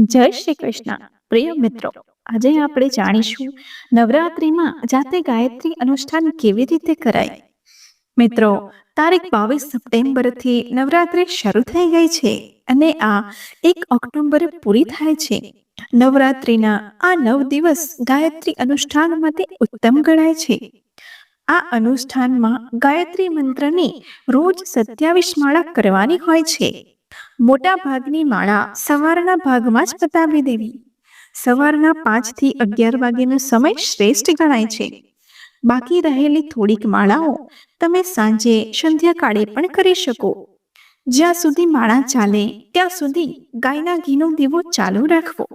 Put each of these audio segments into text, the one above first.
જય શ્રી કૃષ્ણ. પ્રિય મિત્રો, આજે આપણે જાણીશું નવરાત્રિમાં જાતે ગાયત્રી અનુષ્ઠાન કેવી રીતે કરાય? મિત્રો, તારીખ બાવીસ સપ્ટેમ્બરથી નવરાત્રિ શરૂ થઈ ગઈ છે અને આ એક ઓક્ટોબરે પૂરી થાય છે. નવરાત્રિના આ નવ દિવસ ગાયત્રી અનુષ્ઠાન માટે ઉત્તમ ગણાય છે. આ અનુષ્ઠાનમાં ગાયત્રી મંત્રની રોજ સત્યાવીસ માળા કરવાની હોય છે. મોટા ભાગની માળા સવારના ભાગમાં જ પતાવી દેવી. સવારના પાંચથી અગિયાર વાગ્યાનો સમય શ્રેષ્ઠ ગણાય છે. બાકી રહેલી થોડીક માળાઓ તમે સાંજે સંધ્યાકાળે પણ કરી શકો. જ્યાં સુધી માળા ચાલે, ત્યાં સુધી ગાયના ઘીનો દીવો ચાલુ રાખવો.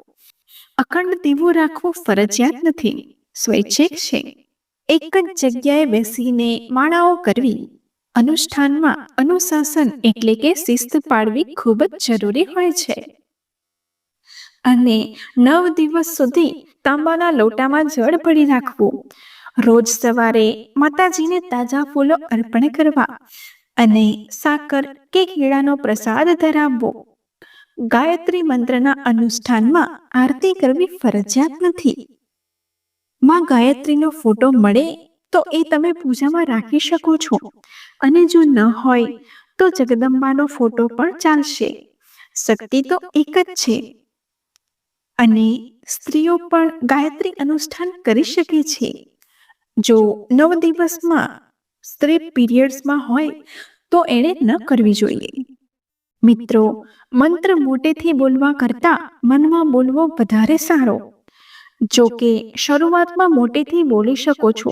અખંડ દીવો રાખવો ફરજિયાત નથી. સ્વૈચ્છિક છે. એક જ જગ્યાએ બેસીને માળાઓ કરવી અનુષ્ઠાનમાં અનુશાસન એટલે કે શિસ્ત પાડવી ખૂબ જ જરૂરી હોય છે. અને નવ દિવસ સુધી તાંબાના લોટામાં જળ ભરી રાખવું. રોજ સવારે માતાજીને તાજા ફૂલો અર્પણ કરવા અને સાકર કે કેળાનો પ્રસાદ ધરાવવો. ગાયત્રી મંત્રના અનુષ્ઠાનમાં આરતી કરવી ફરજિયાત નથી. માં ગાયત્રીનો ફોટો મળે તો એ તમે પૂજામાં રાખી શકો છો. અને જો ન હોય, તો જગદંબાનો ફોટો પણ ચાલશે. શક્તિ તો એક જ છે. અને સ્ત્રીઓ પણ ગાયત્રી અનુષ્ઠાન કરી શકે છે. જો નવ દિવસમાં સ્ત્રી પીરિયડ્સમાં હોય, તો એણે ન કરવી જોઈએ. મિત્રો, મંત્ર મોટેથી બોલવા કરતા મનમાં બોલવો વધારે સારો. જો કે શરૂઆતમાં મોટેથી બોલી શકો છો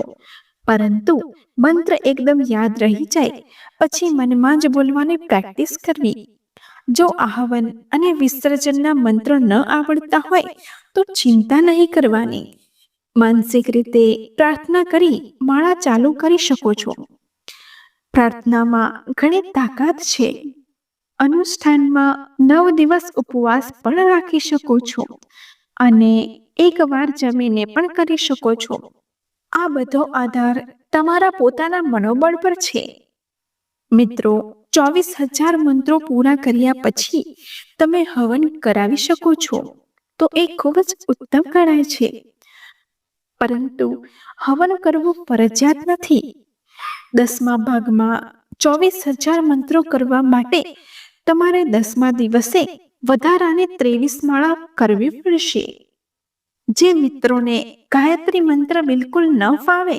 પરંતુ મંત્ર એકદમ યાદ રહી જાય, પછી મનમાં જ બોલવાની પ્રેક્ટિસ કરવી. જો આહવન અને વિસર્જનના મંત્ર ન આવડતા હોય, તો ચિંતા નહીં કરવાની. માનસિક રીતે પ્રાર્થના કરી માળા ચાલુ કરી શકો છો. પ્રાર્થનામાં ઘણી તાકાત છે. અનુષ્ઠાનમાં નવ દિવસ ઉપવાસ પણ રાખી શકો છો. અને એકવાર જમીને પણ કરી શકો છો. આ બધો આધાર તમારા પોતાના મનોબળ પર છે. મિત્રો, ચોવીસ હજાર મંત્રો પૂરા કર્યા પછી તમે હવન કરાવી શકો છો, તો એ ખૂબ જ ઉત્તમ ગણાય છે. પરંતુ હવન કરવું ફરજિયાત નથી. દસમા ભાગમાં ચોવીસ હજાર મંત્રો કરવા માટે તમારે દસમા દિવસે વધારાને ત્રેવીસ માળા કરવી પડશે. જે મિત્રોને ગાયત્રી મંત્ર બિલકુલ ન ફાવે,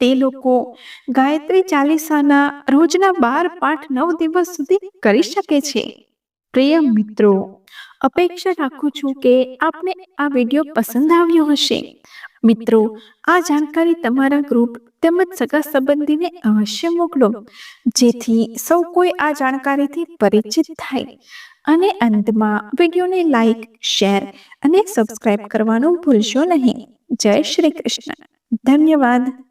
તે લોકો ગાયત્રી ચાલીસાના રોજના બાર પાઠ નવ દિવસ સુધી કરી શકે છે. પ્રિય મિત્રો, અપેક્ષા રાખું છું કે આપને આ વીડિયો પસંદ આવ્યો હશે. મિત્રો, આ જાણકારી તમારા ગ્રુપ તેમજ સગા સંબંધીને અવશ્ય મોકલો, જેથી સૌ કોઈ આ જાણકારીથી પરિચિત થાય. અને અંતમાં વિડીયોને લાઈક, શેર અને સબસ્ક્રાઇબ કરવાનું ભૂલશો નહીં. જય શ્રી કૃષ્ણ. ધન્યવાદ.